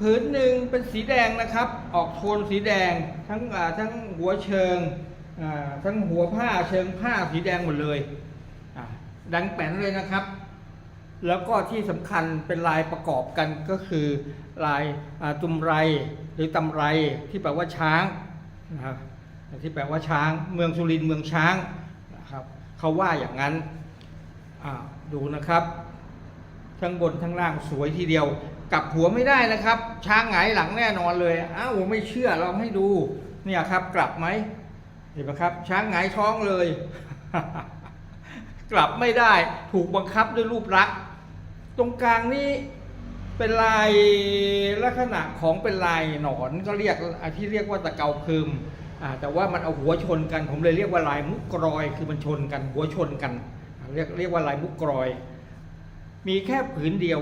ผืนหนึ่งเป็นสีแดงนะครับ ออกโทนสีแดงทั้งทั้งหัวเชิงทั้งหัวผ้าเชิงผ้าสีแดงหมดเลยดังแป้นเลยนะครับ แล้วก็ที่สำคัญเป็นลายประกอบกันก็คือลายอ่าตุมไรหรือตำไรที่แปลว่าช้างนะครับที่แปลว่าช้าง เมืองสุรินทร์เมืองช้างนะครับเขาว่าอย่างนั้นดูนะครับ ทั้งบนทั้งล่างสวยทีเดียวกลับหัวไม่ได้นะครับ ช้างหงายหลังแน่นอนเลยอ้าวไม่เชื่อลองให้ดูเนี่ยครับ กลับไหมเห็นไหมครับ ช้างหงายท้องเลย กลับไม่ได้ถูกบังคับด้วยรูปลักษณ์ตรงกลางนี้เป็นลายลักษณะของเป็นลายหนอนก็เรียกที่เรียกว่าตะเกาคืมแต่ว่ามันเอาหัวชนกัน ผมเลยเรียกว่าลายมุกกรอย คือมันชนกันหัวชนกัน เรียกเรียกว่าลายมุกกรอย มีแค่ผืนเดียว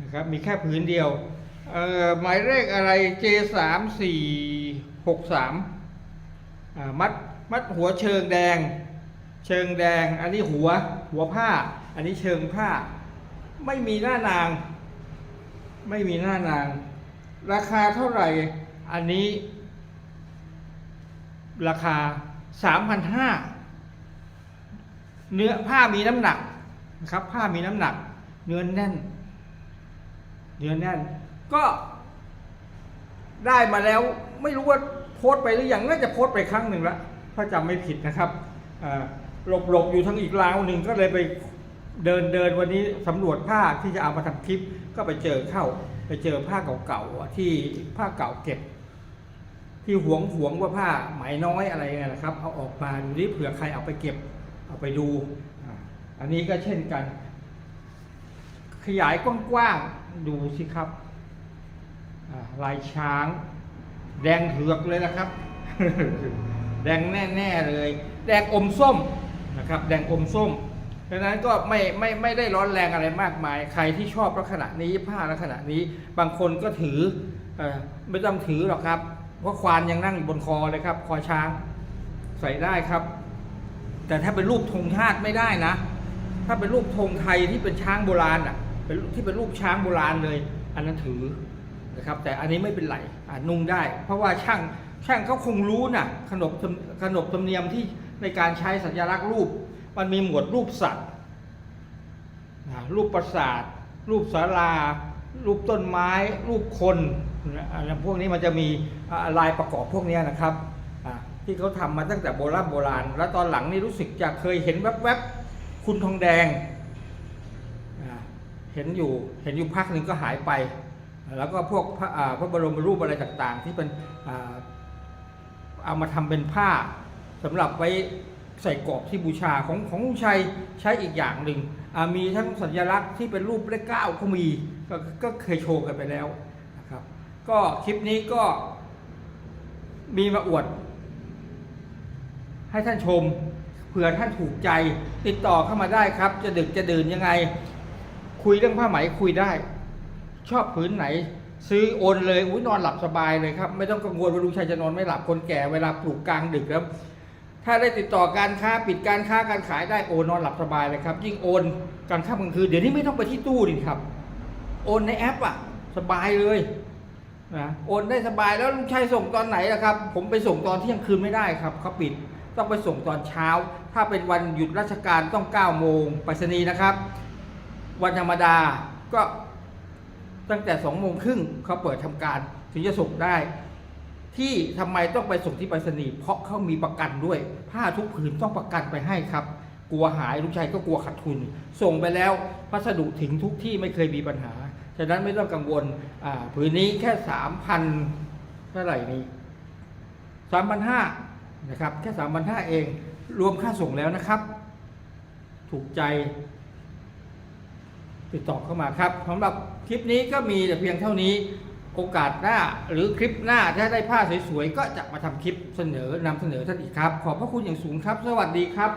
นะครับมีแค่ผืนเดียวหมายเลขอะไร J สามสี่หกสามมัดมัดหัวเชิงแดง เชิงแดง อันนี้หัวหัวผ้า อันนี้เชิงผ้า ไม่มีหน้านาง ไม่มีหน้านาง ราคาเท่าไหร่ อันนี้ ราคาสามพันห้าเนื้อผ้ามีน้ำหนัก นะครับผ้ามีน้ำหนัก เนื้อแน่น เนื้อแน่น ก็ได้มาแล้วไม่รู้ว่าโพสไปหรือยังน่าจะโพสไปครั้งหนึ่งล้วถ้าจำไม่ผิดนะครับหลบหลบอยู่ทั้งอีกราวหนึ่งก็เลยไปเดินเดินวันนี้สำรวจผ้าที่จะเอามาทำคลิป ก็ไปเจอเข้า ไปเจอผ้าเก่าๆที่ผ้าเก่าเก็บ ที่หวงหวงว่าผ้าไหมน้อยอะไรเนี่ยนะครับ เอาออกมาดูดิเผื่อใครเอาไปเก็บ เอาไปดู อันนี้ก็เช่นกัน ขยายกว้างๆดูสิครับลายช้าง แดงเถือกเลยนะครับ แดงแน่ๆเลย แดงอมส้มนะครับ แดงอมส้มดังนั้นก็ไม่ไม่ไม่ได้ร้อนแรงอะไรมากมาย ใครที่ชอบลักษณะนี้ผ้าลักษณะนี้ บางคนก็ถือออไม่ต้องถือหรอกครับเพราะควานยังนั่งอยู่บนคอเลยครับ คอช้างใส่ได้ครับ แต่ถ้าเป็นรูปธงชาติไม่ได้นะ ถ้าเป็นรูปธงไทยที่เป็นช้างโบราณอะเป็นที่เป็นรูปช้างโบราณเลย อันนั้นถือนะครับ แต่อันนี้ไม่เป็นไรอะนุ่งได้ เพราะว่าช่างช่างเขาคงรู้น่ะขนบขนบธรรมเนียมที่ในการใช้สัญลักษณ์รูป มันมีหมวดรูปสัตว์อะรูปปราสาท รูปศาลา รูปต้นไม้ รูปคนนะอันนั้นพวกนี้มันจะมีลายประกอบพวกนี้นะครับที่เขาทำมาตั้งแต่โบราณโบราณ แล้วตอนหลังนี่รู้สึกจะเคยเห็นแวบๆ คุณทองแดง เห็นอยู่เห็นอยู่พักหนึ่งก็หายไป แล้วก็พวกพระพระบรมรูปอะไรต่างๆ ที่เป็นอเอามาทำเป็นผ้าสำหรับไว้ใส่กรอบที่บูชาของของลุงชัยใช้อีกอย่างหนึ่งมีทั้งสัญลักษณ์ที่เป็นรูปเลขเก้าก็มีกก็เคยโชว์กันไปแล้วนะครับ ก็คลิปนี้ก็มีมาอวด ให้ท่านชม เผื่อท่านถูกใจ ติดต่อเข้ามาได้ครับ จะดึกจะดื่นยังไง คุยเรื่องผ้าไหมคุยได้ ชอบผืนไหน ซื้อโอนเลยอุ้ยนอนหลับสบายเลยครับ ไม่ต้องกังวลว่าลุงชัยจะนอนไม่หลับคนแก่เวลาปลูกกลางดึกครับ ถ้าได้ติดต่อการค้าปิดการค้าการขายได้โอนนอนหลับสบายเลยครับ ยิ่งโอนกลางค่ำกลางคืนเดี๋ยวนี้ไม่ต้องไปที่ตู้ดิครับ โอนในแอปอะ สบายเลยนะโอนได้สบายแล้วลุงชัยส่งตอนไหนล่ะครับ ผมไปส่งตอนเที่ยงคืนไม่ได้ครับเขาปิด ต้องไปส่งตอนเช้า ถ้าเป็นวันหยุดราชการต้อง 9 โมงไปรษณีย์นะครับ วันธรรมดาก็ตั้งแต่ 2 โมงครึ่งเขาเปิดทำการถึงจะส่งได้ ที่ทำไมต้องไปส่งที่ไปรษณีย์เพราะเขามีประกันด้วย ผ้าทุกผืนต้องประกันไปให้ครับ กลัวหายลูกชายก็กลัวขาดทุน ส่งไปแล้วพัสดุถึงทุกที่ไม่เคยมีปัญหาฉะนั้นไม่ต้องกังวลผืนนี้แค่สามพันเท่าไหร่นี้สามพันห้า นะครับแค่สามพันห้าเองรวมค่าส่งแล้วนะครับ ถูกใจ ติดต่อเข้ามาครับสำหรับคลิปนี้ก็มีแต่เพียงเท่านี้โอกาสหน้าหรือคลิปหน้าถ้าได้ผ้าสวยๆ ก็จะมาทำคลิปเสนอนำเสนอท่านอีกครับ ขอบพระคุณอย่างสูงครับ สวัสดีครับ